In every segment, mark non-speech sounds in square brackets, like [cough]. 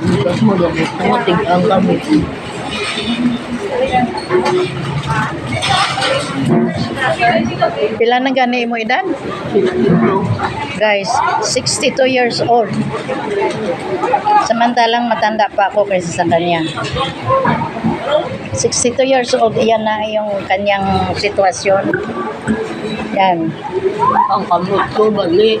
Tumatig ang kami. Pila na gani mo edad? Guys, 62 years old. Samantalang matanda pa ako kaysa sa kanya. 62 years old, yan na yung kanyang sitwasyon. Yan. Ang kamot ko bali.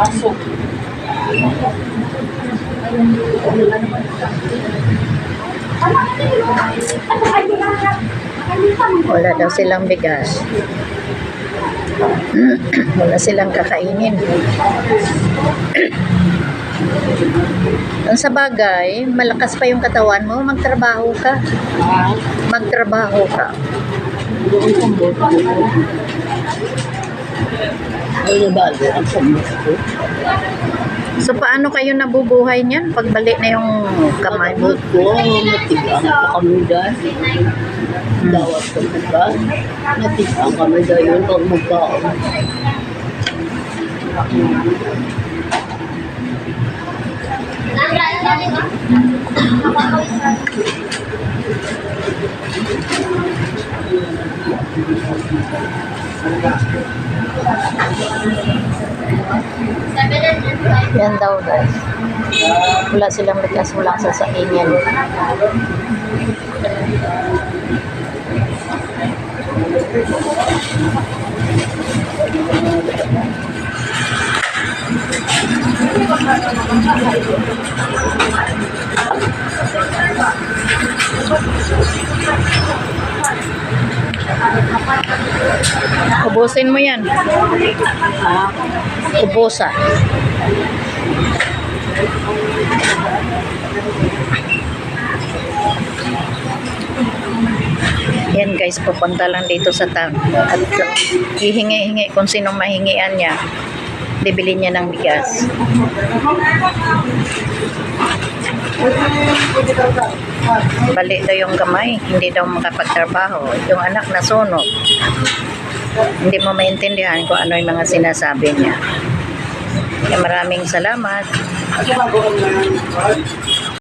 Pasok. Wala daw silang bigas. [clears throat] Wala silang kakainin. [clears throat] Ang sa bagay, malakas pa yung katawan mo, magtrabaho ka. Ah, Magtrabaho ka. So paano kayo nabubuhay niyan pagbalik na yung kamay mo? Ko. Matigang pa kami dahil. Dawat ko ba? Matigang kami dahil pag magkaon. Yan daw guys. Wala silang bigas, walang sasaingin. Ubusin mo yan. Ubusa. Yan guys, pupunta lang dito sa town. At hihingi-hingi kung sinong mahingian niya. Bibili niya ng bigas. Bali daw yung kamay, hindi daw makapagtrabaho. Yung anak nasunog. Hindi mo maintindihan kung ano yung mga sinasabi niya. Maraming salamat.